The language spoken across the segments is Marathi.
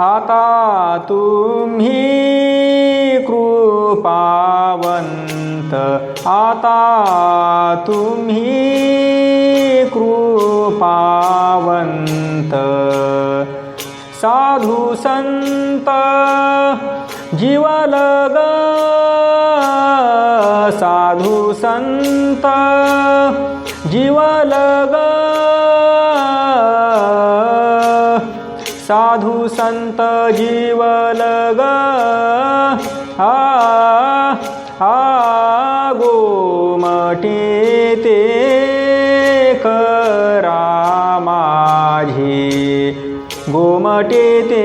आता तुम्ही कृपावंत. आता तुम्ही कृपावंत. साधू संत जीवलग साधू संत जीवलग साधू संत जीवलग हा हा गोमटी ते करा माझी गोमटे ते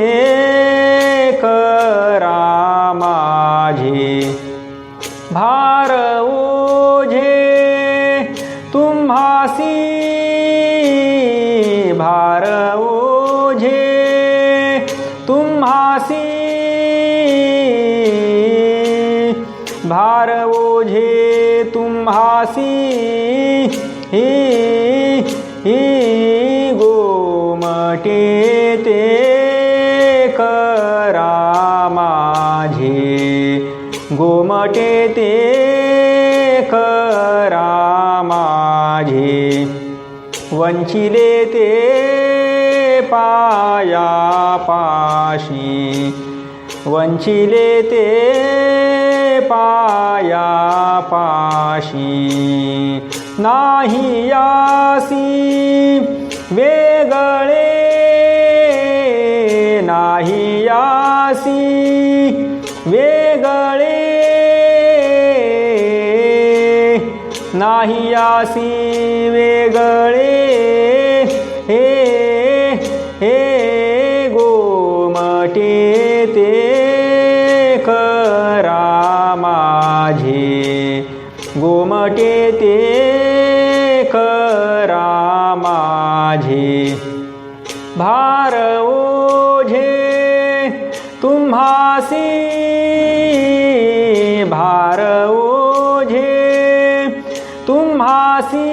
भार ओझे तुम्हासी ही ही गोमटे ते करा माझे गोमटे ते करा माझे वंचिले ते पाया पाशी। वंचिले ते पाया पाशी. नाही यासी वेगळे. नाही यासी वेगळे. नाही यासी वेगळे. हे हे गोमटे ते गोमटे ते करा माझे. भार ओझे तुम्हासी भार ओझे तुम्हासी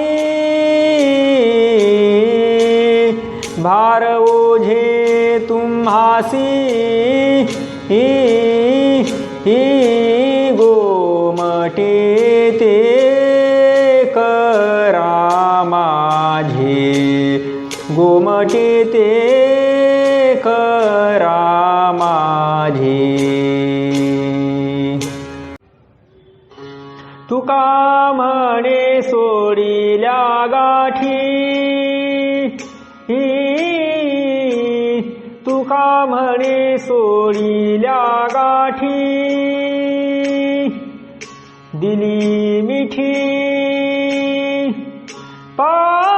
भार ओझे तुम्हासी ही ही गोमटे ते गोमटे ते करा माझी तुका म्हणे सोडिल्या गाठी. तुका म्हणे सोडिल्या गाठी. दिली मिठी. पा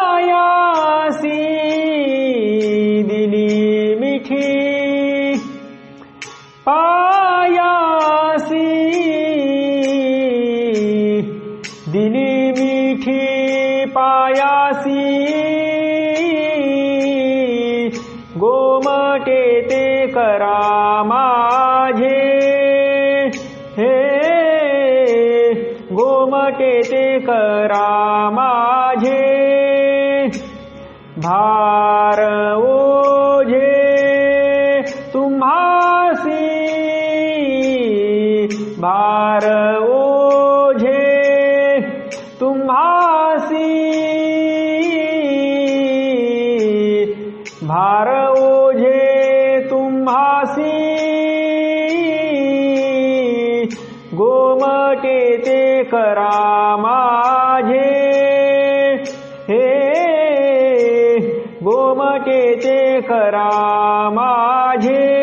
पायासी दिली मिठी पायासी गोमटे ते करा माझे. हे गोमटे ते करा माझे. भा भार ओझे तुम्हासी। भार ओझे तुम्हासी। गोमटे ते करा माझे। हे गोमटे ते करा माझे।